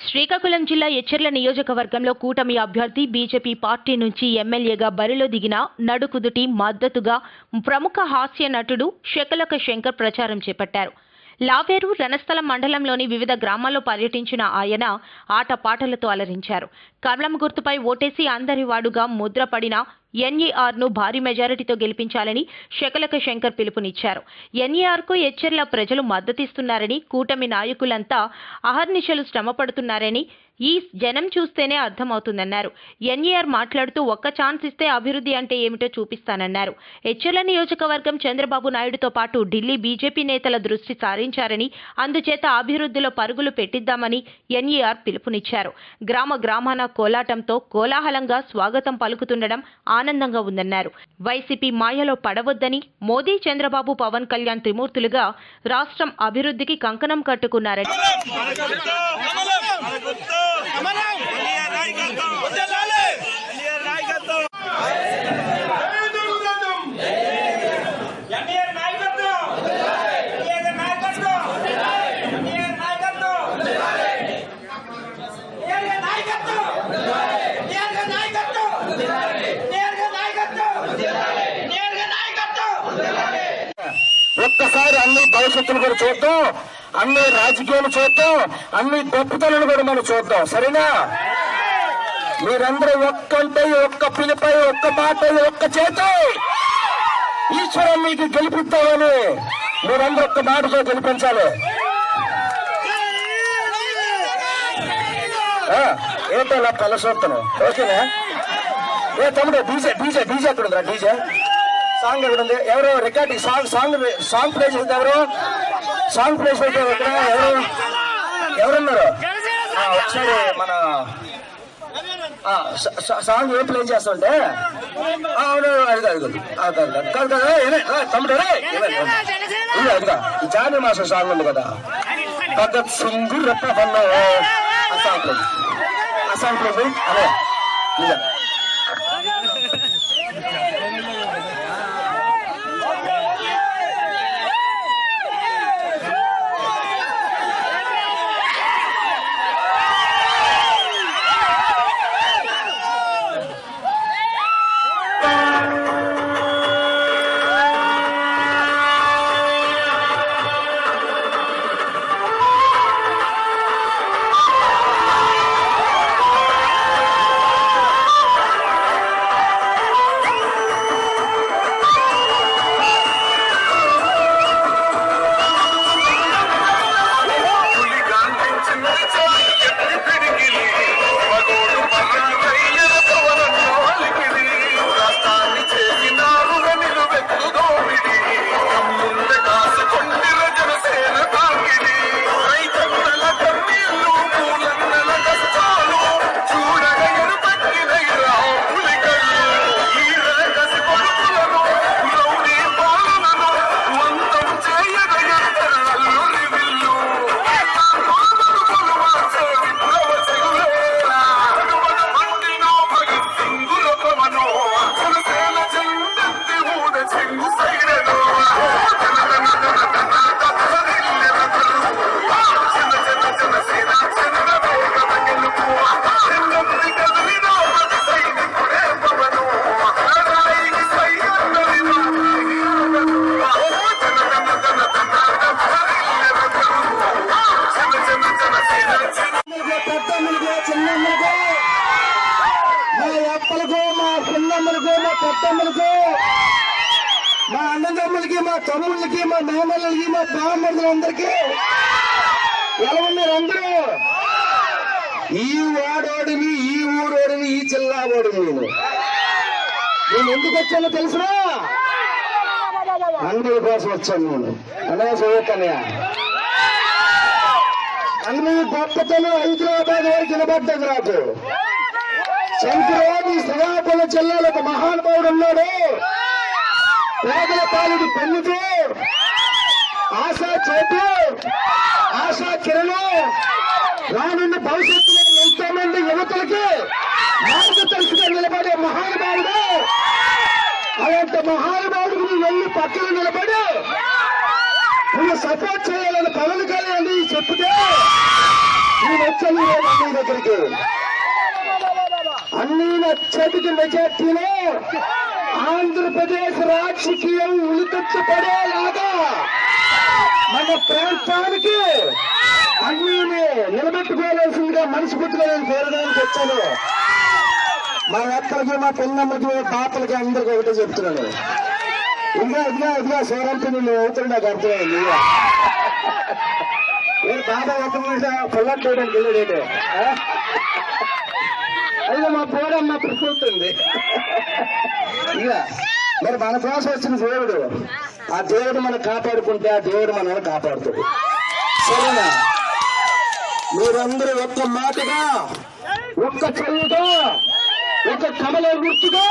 శ్రీకాకుళం జిల్లా ఎచ్చెర్ల నియోజకవర్గంలో కూటమి అభ్యర్థి బీజేపీ పార్టీ నుంచి ఎమ్మెల్యేగా బరిలో దిగిన నడుకుదుటి మద్దతుగా ప్రముఖ హాస్య నటుడు శకలక శంకర్ ప్రచారం చేపట్టారు. లావేరు రణస్థలం మండలంలోని వివిధ గ్రామాల్లో పర్యటించిన ఆయన ఆటపాటలతో అలరించారు. కమలం గుర్తుపై ఓటేసి అందరి వాడుగా ముద్రపడిన ఎన్ఈఆర్ను భారీ మెజారిటీతో గెలిపించాలని శకలక శంకర్ పిలుపునిచ్చారు. ఎన్ఈఆర్కు ఎచ్చెర్ల ప్రజలు మద్దతిస్తున్నారని కూటమి నాయకులంతా అహర్నిశలు శ్రమపడుతున్నారని ఈ జనం చూస్తేనే అర్థమవుతుందన్నారు. ఎన్ఈఆర్ మాట్లాడుతూ ఒక్క ఛాన్స్ ఇస్తే అభివృద్ధి అంటే ఏమిటో చూపిస్తానన్నారు. ఎచ్చెర్ల నియోజకవర్గం చంద్రబాబు నాయుడుతో పాటు ఢిల్లీ బీజేపీ నేతల దృష్టి సారించారని అందుచేత అభివృద్ధిలో పరుగులు పెట్టిద్దామని ఎన్ఈఆర్ పిలుపునిచ్చారు. గ్రామ గ్రామాన కోలాటంతో కోలాహలంగా స్వాగతం పలుకుతుండడం ఆనందంగా ఉందన్నారు వైసీపీ మాయలో పడవద్దని మోదీ చంద్రబాబు పవన్ కళ్యాణ్ త్రిమూర్తులుగా రాష్ట్రం అభివృద్ధికి కంకణం కట్టుకున్నారని ఒక్కసారి అన్ని భవిష్యత్తును కూడా చూద్దాం. అన్ని రాజకీయాలు చూద్దాం. అన్ని గొప్పతలను కూడా మనం చూద్దాం. సరేనా? మీరందరూ ఒక్కంటే ఒక్క పిలిపై ఒక్క మాట ఒక్క చేత ఈశ్వరం మీకు గెలిపిస్తామని మీరందరూ ఒక్క మాటతో గెలిపించాలి. ఆ, ఏంటో నా కళ్ళ ఓకేనా? ఏ తమ్ముడు డీజే డీజే డీజే అక్కడ డీజే? సాంగ్ ఇక్కడ ఉంది? ఎవరు? Recording song song song play చేసింది ఎవరు? సాంగ్ ప్లే చేసే ఎక్కడ ఎవరు? ఎవరున్నారు? ఆ, ఒకసారి మన సాంగ్ ఏం ప్లే చేస్తుంటే? అవును అదిగా అదిగో. అది కాదు కదా. ఏనే, తమ్ముడు రే అదిగా ఈ జానీ మాసం సాంగ్ ఉంది కదా. భగత్ సింగ్ రెప్ప పన్ను. ఆ సాంగ్ ప్లే ఆ సాంగ్ ప్లే అదే నిజం. చిన్నమ్మలకు మా అప్పలకు మా చిన్నమ్మలకు మా పెద్దమ్మలకు మా అన్నదమ్ములకి మా తమ్ముళ్ళకి మా మేనల్లకి మా బామ్మర్దులందరికీ ఎలా ఉన్నారు అందరూ? ఈ వాడోడిని ఈ ఊరోడిని ఈ జిల్లా వాడిని నేను. నేను ఎందుకు వచ్చానో తెలుసునా? అందరి కోసం వచ్చాను నేను. అన్నయ్య చదువుతానయ్యా అన్ని గొప్పతనం హైదరాబాద్ వరకు వినబడ్డది నాకు. శంకరాది శ్రీకాకుళం జిల్లాలో ఒక మహానుభావుడు ఉన్నాడు. పేదల పాలుడు పెన్నుతో ఆశా చేతు. ఆశా కిరణం. రానున్న భవిష్యత్తులో ఎంతో మంది యువతలకి మార్గదర్శిగా నిలబడే మహానుభావుడు అలాంటి మహానుభావుడు వెళ్ళి పక్కన నిలబడి నువ్వు సపోర్ట్ చేయాలని పవన్ కళ్యాణ్ చెప్తే నేను వచ్చాను ఈ అన్నయ్య దగ్గరికి. అన్నయ్య చేతికి మెజార్టీలో ఆంధ్రప్రదేశ్ రాజకీయం ఉలికొచ్చి పడేలాగా మన ప్రాంతానికి అన్నీని నిలబెట్టుకోవాల్సిందిగా మనస్ఫూర్తిగా నేను కోరడానికి వచ్చాను. మా అక్కలకి మా పిల్లమ్మకి పాపలకి అందరికీ ఒకటే చెప్తున్నాను. ఇదిగా ఇదిగా ఇదిగా శివరాంతి నువ్వు అవుతుంది నాకు అర్థమైంది. ఇదిగా. నేను బాబా అవుతుంది పొల్లాట్ చేయడానికి వెళ్ళాడు అదిగా మా పోడమ్మ ప్రకృతుంది ఇక మరి మన కోసం వచ్చిన దేవుడు ఆ దేవుడు మనం కాపాడుకుంటే ఆ దేవుడు మనల్ని కాపాడుతాడు. సరేనా? మీరందరూ ఒక్క మాటగా ఒక్క చెల్లుగా ఒక కమల గుర్తుగా